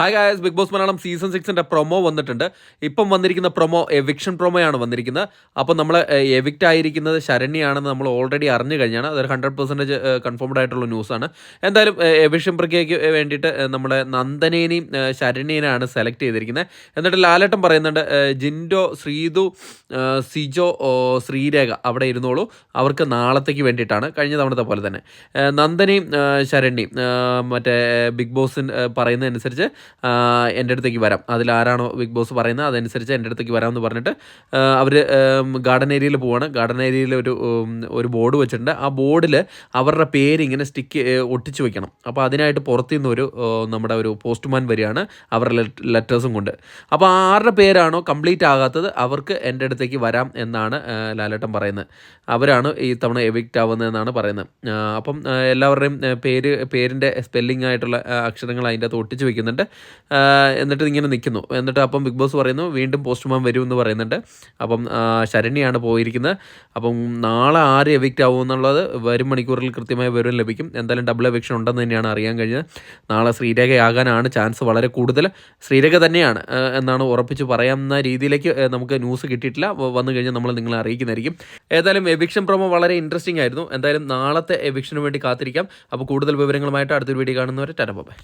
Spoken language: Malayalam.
Hi guys Bigg Boss Malayalam season സിക്സിന്റെ promo വന്നിട്ടുണ്ട്. ഇപ്പം വന്നിരിക്കുന്ന പ്രൊമോ എവിക്ഷൻ പ്രൊമോയാണ് വന്നിരിക്കുന്നത്. അപ്പോൾ നമ്മൾ എവിക്റ്റ് ആയിരിക്കുന്നത് ശരണ്യാണെന്ന് നമ്മൾ ഓൾറെഡി അറിഞ്ഞു കഴിഞ്ഞാണ്. അതൊരു ഹൺഡ്രഡ് പെർസെന്റേജ് കൺഫേംഡ് ആയിട്ടുള്ള ന്യൂസാണ് എന്തായാലും എവിക്ഷൻ പ്രക്രിയയ്ക്ക് വേണ്ടിയിട്ട് നമ്മുടെ നന്ദനേനെയും ശരണ്യനെയാണ് സെലക്ട് ചെയ്തിരിക്കുന്നത്. എന്നിട്ട് ലാലേട്ടൻ പറയുന്നുണ്ട് ജിൻഡോ ശ്രീതു സിജോ ശ്രീരേഖ അവിടെ ഇരുന്നോളൂ. അവർക്ക് നാളത്തേക്ക് വേണ്ടിയിട്ടാണ്. കഴിഞ്ഞ തവണത്തെ പോലെ തന്നെ. നന്ദനിയും ശരണ്യയും മറ്റേ ബിഗ് ബോസിൻ പറയുന്നതനുസരിച്ച് എന്റെ അടുത്തേക്ക് വരാം. ആരാണോ ബിഗ് ബോസ് പറയുന്നത് അതനുസരിച്ച് എന്റെ അടുത്തേക്ക് വരാമെന്ന് പറഞ്ഞിട്ട് അവർ ഗാർഡൻ ഏരിയയിൽ പോവാണ്. ഗാർഡൻ ഏരിയയിൽ ഒരു ഒരു ബോർഡ് വെച്ചിട്ടുണ്ട്. ആ ബോർഡിൽ അവരുടെ പേര് ഇങ്ങനെ സ്റ്റിക്ക് ഒട്ടിച്ച് വെക്കണം. അപ്പോൾ അതിനായിട്ട് പുറത്തു നിന്നൊരു ഒരു നമ്മുടെ ഒരു പോസ്റ്റ്മാൻ വരികയാണ് അവരുടെ ലെറ്റേഴ്സും കൊണ്ട്. അപ്പോൾ ആരുടെ പേരാണോ കംപ്ലീറ്റ് ആകാത്തത് അവർക്ക് എന്റെ അടുത്തേക്ക് വരാം എന്നാണ് ലാലേട്ടൻ പറയുന്നത്. അവരാണ് ഈ തവണ എവിക്റ്റ് ആവുന്നതെന്നാണ് പറയുന്നത്. അപ്പം എല്ലാവരുടെയും പേര് പേരിന്റെ സ്പെല്ലിംഗ് ആയിട്ടുള്ള അക്ഷരങ്ങൾ അതിന്റെ അകത്ത് ഒട്ടിച്ച് വെക്കുന്നുണ്ട്. എന്നിട്ട് ഇങ്ങനെ നിൽക്കുന്നു. എന്നിട്ട് അപ്പം ബിഗ് ബോസ് പറയുന്നു വീണ്ടും പോസ്റ്റ്മാൻ വരും എന്ന് പറയുന്നുണ്ട്. അപ്പം ശരണിയാണ് പോയിരിക്കുന്നത്. അപ്പം നാളെ ആര് എവിക്റ്റ് ആവും എന്നുള്ളത് വരും മണിക്കൂറിൽ കൃത്യമായ വിവരം ലഭിക്കും. എന്തായാലും ഡബിൾ എവിക്ഷൻ ഉണ്ടെന്ന് തന്നെയാണ് അറിയാൻ കഴിഞ്ഞത്. നാളെ ശ്രീരേഖയാകാനാണ് ചാൻസ് വളരെ കൂടുതൽ. ശ്രീരേഖ തന്നെയാണ് എന്നാണ് ഉറപ്പിച്ച് പറയാവുന്ന രീതിയിലേക്ക് നമുക്ക് ന്യൂസ് കിട്ടിയിട്ടില്ല. വന്നു കഴിഞ്ഞാൽ നമ്മൾ നിങ്ങളെ അറിയിക്കുന്നതായിരിക്കും. ഏതായാലും എവിക്ഷൻ പ്രൊമോ വളരെ ഇൻട്രസ്റ്റിംഗ് ആയിരുന്നു. എന്തായാലും നാളത്തെ എവിക്ഷന് വേണ്ടി കാത്തിരിക്കാം. അപ്പോൾ കൂടുതൽ വിവരങ്ങളുമായിട്ട് അടുത്തൊരു വീഡിയോ കാണുന്നവരെ ടാറ്റ ബൈ.